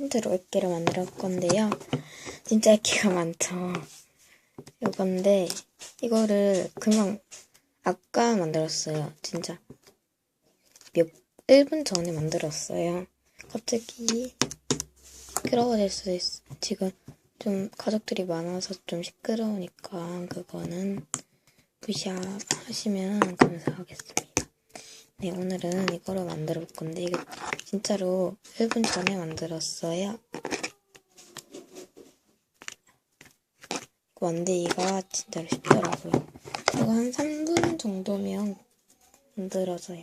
틴트로 액기를 만들 건데요. 진짜 액기가 많죠. 이건데 이거를 그냥 아까 만들었어요. 진짜 몇 1분 전에 만들었어요. 갑자기 시끄러워질 수도 있어. 지금 좀 가족들이 많아서 좀 시끄러우니까 그거는 무시하시면 감사하겠습니다. 네, 오늘은 이거를 만들어 볼 건데 이게 진짜로 1분 전에 만들었어요. 만들기가 진짜로 쉽더라고요. 이거 한 3분 정도면 만들어져요.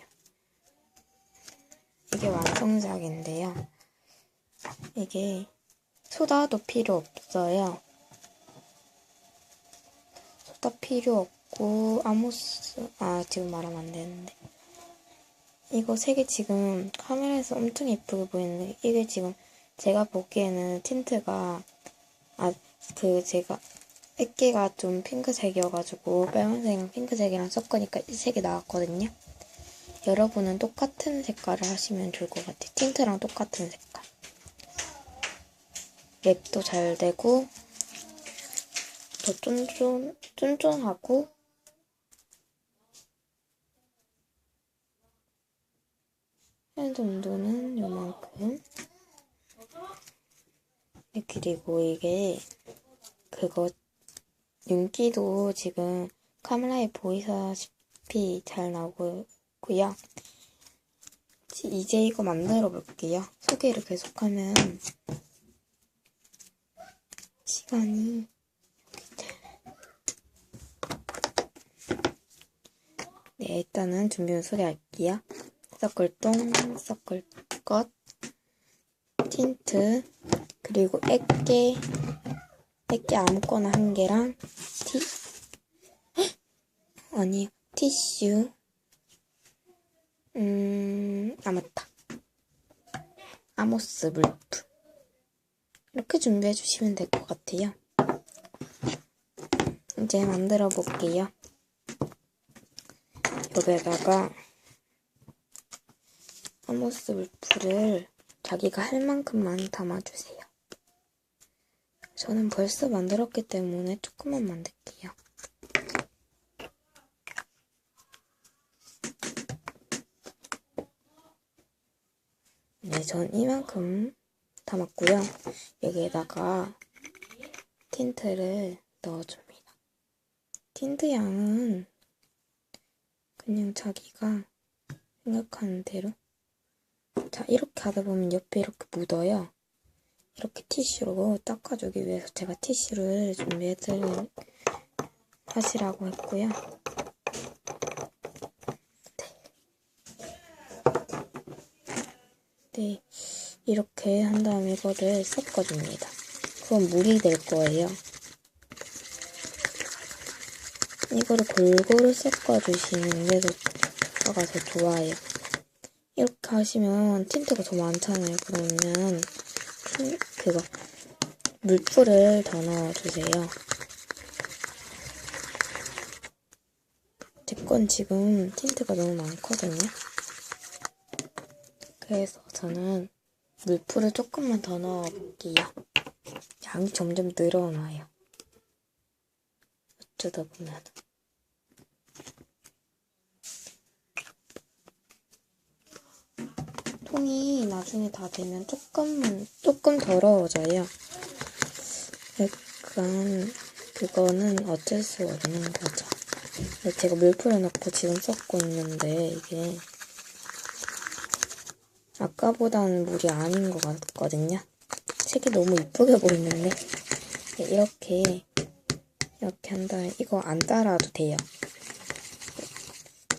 이게 완성작인데요. 이게 소다도 필요 없어요. 소다 필요 없고 아모스 아 지금 말하면 안 되는데 이거 세개 지금 카메라에서 엄청 예쁘게 보이는데 이게 지금 제가 보기에는 틴트가 아 그 제가 액기가 좀 핑크색이어가지고 빨간색이랑 핑크색이랑 섞으니까 이 색이 나왔거든요. 여러분은 똑같은 색깔을 하시면 좋을 것 같아요. 틴트랑 똑같은 색깔. 랩도 잘 되고 더 쫀쫀, 쫀쫀하고 온도는 요만큼 네, 그리고 이게 그거 윤기도 지금 카메라에 보이다시피 잘 나오고요. 이제 이거 만들어 볼게요. 소개를 계속하면 시간이 네, 일단은 준비물 소개할게요. 서클똥, 서클것, 틴트, 그리고 액계, 액계 아무거나 한 개랑 티, 아니, 티슈, 음, 아, 맞다. 아모스 물프. 이렇게 준비해 주시면 될 것 같아요. 이제 만들어 볼게요. 여기에다가 아모스 물풀을 자기가 할 만큼만 담아주세요. 저는 벌써 만들었기 때문에 조금만 만들게요. 네, 전 이만큼 담았고요. 여기에다가 틴트를 넣어줍니다. 틴트 양은 그냥 자기가 생각하는 대로 자 이렇게 하다 보면 옆에 이렇게 묻어요. 이렇게 티슈로 닦아주기 위해서 제가 티슈를 준비해드릴 하시라고 했고요. 네. 이렇게 한 다음에 이거를 섞어줍니다. 그럼 물이 될 거예요. 이거를 골고루 섞어주시는 게더 좋아요. 이렇게 하시면 틴트가 더 많잖아요. 그러면 그거 물풀을 더 넣어주세요. 제 건 지금 틴트가 너무 많거든요. 그래서 저는 물풀을 조금만 더 넣어볼게요. 양이 점점 늘어나요. 어쩌다 보면. 통이 나중에 다 되면 조금만, 조금 더러워져요. 약간, 그거는 어쩔 수 없는 거죠. 제가 물풀을 넣고 지금 섞고 있는데, 이게, 아까보다는 물이 아닌 것 같거든요. 색이 너무 이쁘게 보이는데 네, 이렇게 이렇게 한 다음에 이거 안 따라도 돼요.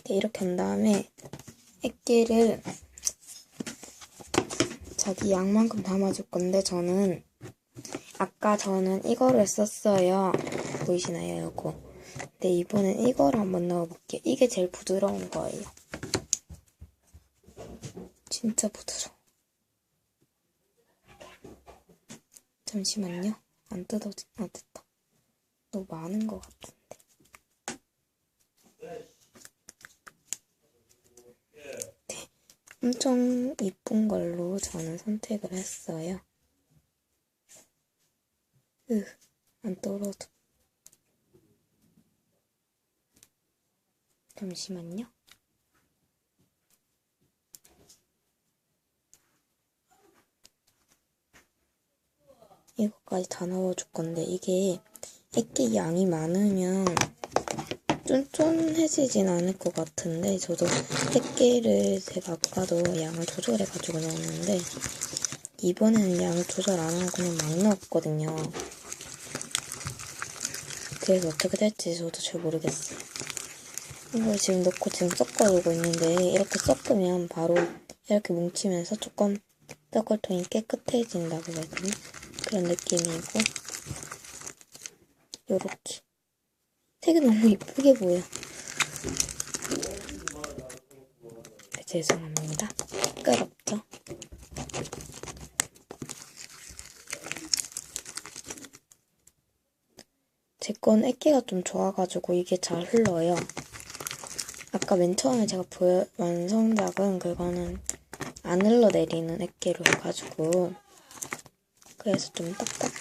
네, 이렇게 한 다음에 액기를 자기 양만큼 담아줄 건데 저는 아까 저는 이거를 썼어요. 보이시나요, 이거? 근데 이번엔 이거를 한번 넣어볼게요. 이게 제일 부드러운 거예요. 진짜 부드러워. 잠시만요. 안 뜯어지, 아, 됐다. 너무 많은 것 같은데. 엄청 이쁜 걸로 저는 선택을 했어요. 으, 안 떨어져. 잠시만요. 이거까지 다 넣어줄 건데, 이게 액기 양이 많으면 쫀쫀해지진 않을 것 같은데, 저도 액기를 제가 아까도 양을 조절해가지고 넣었는데, 이번에는 양을 조절 안 하고 그냥 막 넣었거든요. 그래서 어떻게 될지 저도 잘 모르겠어요. 이걸 지금 넣고 지금 섞어주고 있는데 이렇게 섞으면 바로 이렇게 뭉치면서 조금 떡골통이 깨끗해진다고 해야 되나? 그런 느낌이고 요렇게 색이 너무 이쁘게 보여 네, 죄송합니다 시끄럽죠? 제 건 액기가 좀 좋아가지고 이게 잘 흘러요. 아까 맨 처음에 제가 보여, 완성작은 그거는 안 흘러내리는 액기로 해가지고 그래서 좀 딱딱